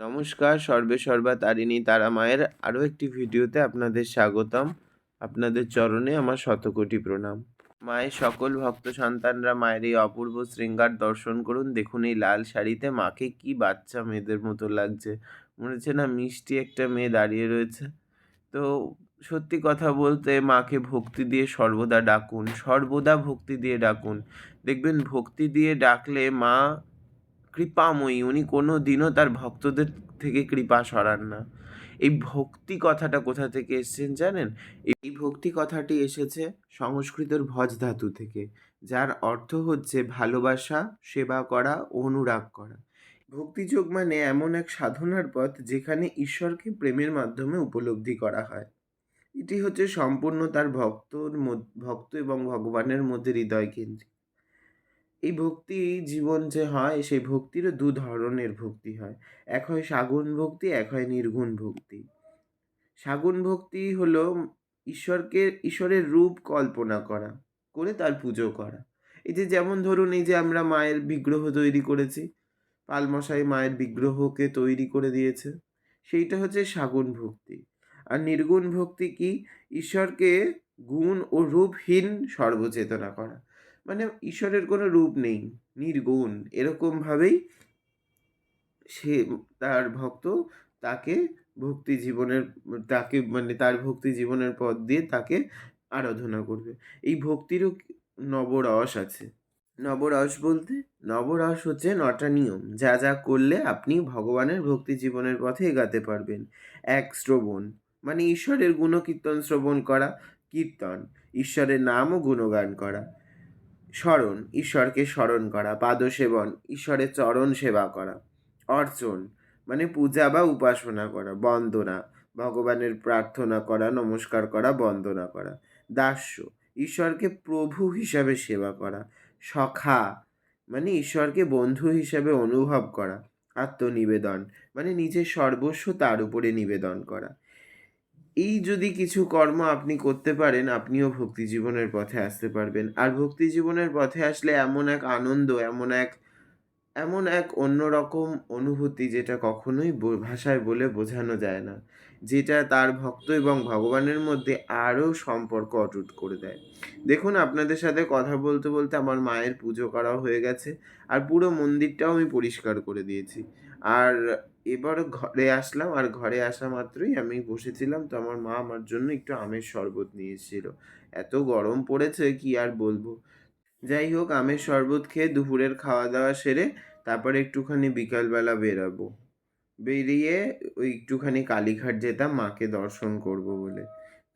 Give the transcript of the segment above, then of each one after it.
নমস্কার, সর্বে সর্বা তারিণী তারা মায়ের আরও একটি ভিডিওতে আপনাদের স্বাগতম। আপনাদের চরণে আমার শতকোটি প্রণাম। মায়ের সকল ভক্ত সন্তানরা মায়ের এই অপূর্ব শৃঙ্গার দর্শন করুন। দেখুন এই লাল শাড়িতে মাকে কি বাচ্চা মেয়েদের মতো লাগছে। মনে হচ্ছে না মিষ্টি একটা মেয়ে দাঁড়িয়ে রয়েছে। তো সত্যি কথা বলতে মাকে ভক্তি দিয়ে সর্বদা ডাকুন, সর্বদা ভক্তি দিয়ে ডাকুন। দেখবেন ভক্তি দিয়ে ডাকলে মা কৃপাময়ী। উনি কোনো দিনও তার ভক্তদের থেকে কৃপা সরান না। এই ভক্তি কথাটা কোথা থেকে এসছেন জানেন? এই ভক্তি কথাটি এসেছে সংস্কৃতের ভজ ধাতু থেকে, যার অর্থ হচ্ছে ভালোবাসা, সেবা করা, অনুরাগ করা। ভক্তিযোগ মানে এমন এক সাধনার পথ যেখানে ঈশ্বরকে প্রেমের মাধ্যমে উপলব্ধি করা হয়। এটি হচ্ছে সম্পূর্ণ তার ভক্তর ভক্ত এবং ভগবানের মধ্যে হৃদয় কেন্দ্রিক। এই ভক্তি জীবন যে হয়, সেই ভক্তিরও দু ধরনের ভক্তি হয়। এক হয় সাগুণ ভক্তি, এক হয় নির্গুণ ভক্তি। সাগুণ ভক্তি হলো ঈশ্বরকে, ঈশ্বরের রূপ কল্পনা করা, করে তার পুজো করা। এই যে যেমন ধরুন, এই যে আমরা মায়ের বিগ্রহ তৈরি করেছি, পালমশাই মায়ের বিগ্রহকে তৈরি করে দিয়েছে, সেইটা হচ্ছে সাগুণ ভক্তি। আর নির্গুণ ভক্তি কি? ঈশ্বরকে গুণ ও রূপহীন সর্বচেতনা করা। মানে ঈশ্বরের কোনো রূপ নেই, নির্গুণ। এরকমভাবেই সে তার ভক্ত তাকে ভক্তি জীবনের, তাকে মানে তার ভক্তি জীবনের পথ দিয়ে তাকে আরাধনা করবে। এই ভক্তিরও নবরস আছে। নবরস বলতে, নবরস হচ্ছে নটা নিয়ম। যা যা করলে আপনি ভগবানের ভক্তি জীবনের পথে এগাতে পারবেন। এক, শ্রবণ। মানে ঈশ্বরের গুণকীর্তন, শ্রবণ করা, কীর্তন। ঈশ্বরের নাম ও গুণগান করা। স্মরণ, ঈশ্বরকে স্মরণ করা, পাদসেবন, ঈশ্বরের চরণ সেবা করা, অর্চন মানে পূজা বা উপাসনা করা, বন্দনা, ভগবানের প্রার্থনা করা, নমস্কার করা, বন্দনা করা, দাস্য, ঈশ্বরকে প্রভু হিসাবে সেবা করা, সখা মানে ঈশ্বরকে বন্ধু হিসাবে অনুভব করা, আত্মনিবেদন মানে নিজের সর্বস্ব তার উপরে নিবেদন করা এই যদি কিছু কর্ম আপনি করতে পারেন, আপনিও ভক্তি জীবনের পথে আসতে পারবেন। আর ভক্তি জীবনের পথে আসলে এমন এক আনন্দ, এমন এক এমন এক অন্যরকম অনুভূতি যেটা কখনোই ভাষায় বলে বোঝানো যায় না, যেটা তার ভক্ত এবং ভগবানের মধ্যে আরও সম্পর্ক অটুট করে দেয়। দেখুন, আপনাদের সাথে কথা বলতে বলতে আমার মায়ের পুজো করা হয়ে গেছে আর পুরো মন্দিরটাও আমি পরিষ্কার করে দিয়েছি। আর এবার ঘরে আসলাম, আর ঘরে আসা মাত্রই আমি বসেছিলাম তো আমার মা আমার জন্য একটু আমের শরবত নিয়ে এত গরম পড়েছে, কি আর বলব? যাই হোক, আমের শরবত খেয়ে দুপুরের খাওয়া দাওয়া সেরে তারপরে একটুখানি বিকালবেলা বেরাবো। বেরিয়ে ওই একটুখানি কালীঘাট যেতাম, মাকে দর্শন করব বলে।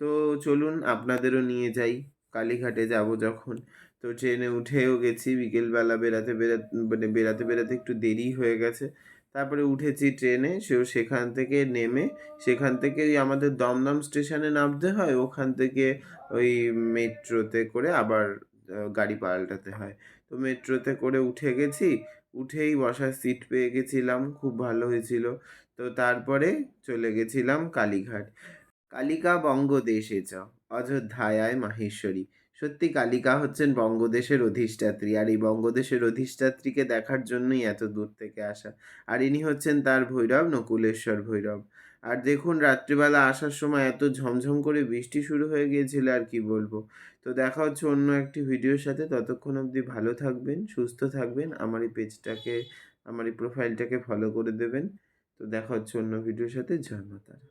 তো চলুন, আপনাদেরও নিয়ে যাই। কালীঘাটে যাব যখন। তো ট্রেনে উঠেও গেছি, বিকেলবেলা বেড়াতে বেরাতে মানে বেড়াতে বেরাতে একটু দেরি হয়ে গেছে। তারপরে উঠেছি ট্রেনে, সেও সেখান থেকে নেমে, সেখান থেকে ওই আমাদের দমদম স্টেশনে নামতে হয়, ওখান থেকে ওই মেট্রোতে করে আবার গাড়ি পাল্টাতে হয়। তো মেট্রোতে করে উঠে গেছি, উঠেই বসার সিট পেয়ে গেছিলাম, খুব ভালো হয়েছিল। তো তারপরে চলে গেছিলাম কালীঘাট। কালিকা বঙ্গদেশে চ, অযোধ্যায় মাহেশ্বরী। সত্যি কালিকা হচ্ছেন বঙ্গদেশের অধিষ্ঠাত্রী, আর এই বঙ্গদেশের অধিষ্ঠাত্রীকে দেখার জন্যই এত দূর থেকে আসা। আর ইনি হচ্ছেন তার ভৈরব, নকুলেশ্বর ভৈরব। আর দেখুন, রাত্রিবেলা আসার সময় এত ঝমঝম করে বৃষ্টি শুরু হয়ে গিয়েছিল, আর কি বলব। তো দেখা হচ্ছে অন্য একটি ভিডিওর সাথে। ততক্ষণ অবধি ভালো থাকবেন, সুস্থ থাকবেন। আমার এই পেজটাকে আমার এই প্রোফাইলটাকে ফলো করে দেবেন। তো দেখা হচ্ছে অন্য ভিডিওর সাথে। জয় মাতারা।